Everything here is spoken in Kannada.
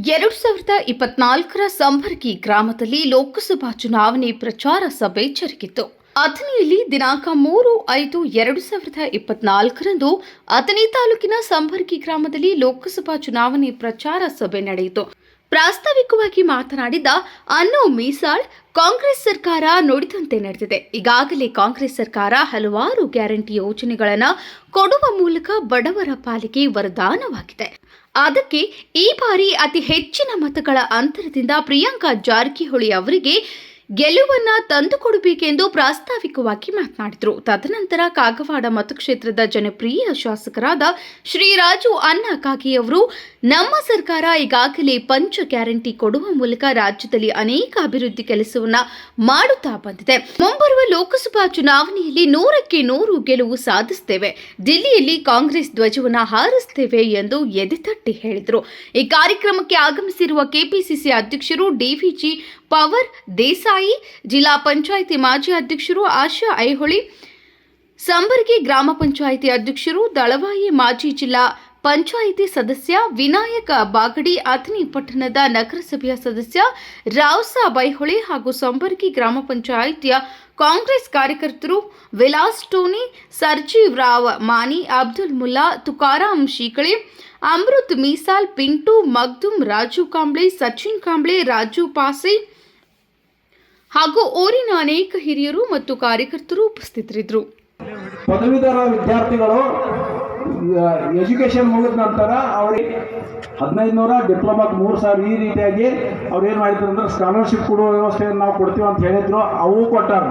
ಎರಡು ಸಾವಿರದ ಇಪ್ಪತ್ನಾಲ್ಕರ ಸಂಬರ್ಗಿ ಗ್ರಾಮದಲ್ಲಿ ಲೋಕಸಭಾ ಚುನಾವಣೆ ಪ್ರಚಾರ ಸಭೆ ಜರುಗಿತು. ಅಥಣಿಯಲ್ಲಿ ದಿನಾಂಕ ಮೂರು ಐದು ಎರಡು ಸಾವಿರದ ಇಪ್ಪತ್ನಾಲ್ಕರಂದು ಅಥಣಿ ತಾಲೂಕಿನ ಸಂಬರ್ಗಿ ಗ್ರಾಮದಲ್ಲಿ ಲೋಕಸಭಾ ಚುನಾವಣೆ ಪ್ರಚಾರ ಸಭೆ ನಡೆಯಿತು. ಪ್ರಾಸ್ತಾವಿಕವಾಗಿ ಮಾತನಾಡಿದ ಅನ್ನು ಮೀಸಾಳ್, ಕಾಂಗ್ರೆಸ್ ಸರ್ಕಾರ ನುಡಿದಂತೆ ನಡೆದಿದೆ. ಈಗಾಗಲೇ ಕಾಂಗ್ರೆಸ್ ಸರ್ಕಾರ ಹಲವಾರು ಗ್ಯಾರಂಟಿ ಯೋಜನೆಗಳನ್ನು ಕೊಡುವ ಮೂಲಕ ಬಡವರ ಪಾಲಿಗೆ ವರದಾನವಾಗಿದೆ. ಅದಕ್ಕೆ ಈ ಬಾರಿ ಅತಿ ಹೆಚ್ಚಿನ ಮತಗಳ ಅಂತರದಿಂದ ಪ್ರಿಯಾಂಕಾ ಜಾರಕಿಹೊಳಿ ಅವರಿಗೆ ಗೆಲುವನ್ನ ತಂದುಕೊಡಬೇಕೆಂದು ಪ್ರಾಸ್ತಾವಿಕವಾಗಿ ಮಾತನಾಡಿದರು. ತದನಂತರ ಕಾಗವಾಡ ಮತಕ್ಷೇತ್ರದ ಜನಪ್ರಿಯ ಶಾಸಕರಾದ ಶ್ರೀರಾಜು ಅನ್ನ ಅವರು, ನಮ್ಮ ಸರ್ಕಾರ ಈಗಾಗಲೇ ಪಂಚ ಗ್ಯಾರಂಟಿ ಕೊಡುವ ಮೂಲಕ ರಾಜ್ಯದಲ್ಲಿ ಅನೇಕ ಅಭಿವೃದ್ಧಿ ಕೆಲಸವನ್ನ ಮಾಡುತ್ತಾ ಬಂದಿದೆ. ಮುಂಬರುವ ಲೋಕಸಭಾ ಚುನಾವಣೆಯಲ್ಲಿ ನೂರಕ್ಕೆ ನೂರು ಗೆಲುವು ಸಾಧಿಸುತ್ತೇವೆ ದಿಲ್ಲಿಯಲ್ಲಿ ಕಾಂಗ್ರೆಸ್ ಧ್ವಜವನ್ನ ಹಾರಿಸುತ್ತೇವೆ ಎಂದು ಎದೆತಟ್ಟಿ ಹೇಳಿದರು. ಈ ಕಾರ್ಯಕ್ರಮಕ್ಕೆ ಆಗಮಿಸಿರುವ ಕೆಪಿಸಿಸಿ ಅಧ್ಯಕ್ಷರು ಡಿವಿಜಿ ಪವರ್ ದೇಸಾಯಿ ಜಿಲ್ಲಾ ಪಂಚಾಯಿತಿ ಮಾಜಿ ಅಧ್ಯಕ್ಷರು ಆಶಾ ಐಹೊಳಿ, ಸಂಬರ್ಗಿ ಗ್ರಾಮ ಪಂಚಾಯಿತಿ ಅಧ್ಯಕ್ಷರು ದಳವಾಯಿ ಮಾಜಿ ಜಿಲ್ಲಾ ಪಂಚಾಯಿತಿ ಸದಸ್ಯ ವಿನಾಯಕ ಬಾಗಡಿ, ಅಥಣಿ ಪಟ್ಟಣದ ನಗರಸಭೆಯ ಸದಸ್ಯ ರಾವ್ಸಾ ಬೈಹೊಳೆ ಹಾಗೂ ಸಂಬರ್ಗಿ ಗ್ರಾಮ ಪಂಚಾಯಿತಿಯ ಕಾಂಗ್ರೆಸ್ ಕಾರ್ಯಕರ್ತರು ವಿಲಾಸ್ ಟೋನಿ ಸರ್ಜೀವ್ ರಾವ್ ಮಾನಿ ಅಬ್ದುಲ್ ಮುಲ್ಲಾ, ತುಕಾರಾಂ ಶೀಕಳೆ, ಅಮೃತ್ ಮೀಸಾಲ್, ಪಿಂಟು, ಮಗ್ದುಮ್, ರಾಜು ಕಾಂಬ್ಳೆ, ಸಚಿನ್ ಕಾಂಬ್ಳೆ, ರಾಜು ಪಾಸೆ ಹಾಗೂ ಊರಿನ ಅನೇಕ ಹಿರಿಯರು ಮತ್ತು ಕಾರ್ಯಕರ್ತರು ಉಪಸ್ಥಿತರಿದ್ದರು. ಪದವೀಧರ ವಿದ್ಯಾರ್ಥಿಗಳು ಎಜುಕೇಶನ್ ಮುಗಿದ ನಂತರ ಅವರಿಗೆ ಹದಿನೈದು ನೂರ ಡಿಪ್ಲೊಮಾ ಮೂರು ಸಾವಿರ ಈ ರೀತಿಯಾಗಿ ಅವ್ರು ಏನು ಮಾಡಿದ್ರು ಅಂದ್ರೆ ಸ್ಕಾಲರ್ಶಿಪ್ ಕೊಡುವ ವ್ಯವಸ್ಥೆಯನ್ನು ನಾವು ಕೊಡ್ತೀವಿ ಅಂತ ಹೇಳಿದ್ರು. ಅವು ಕೊಟ್ಟಾರ.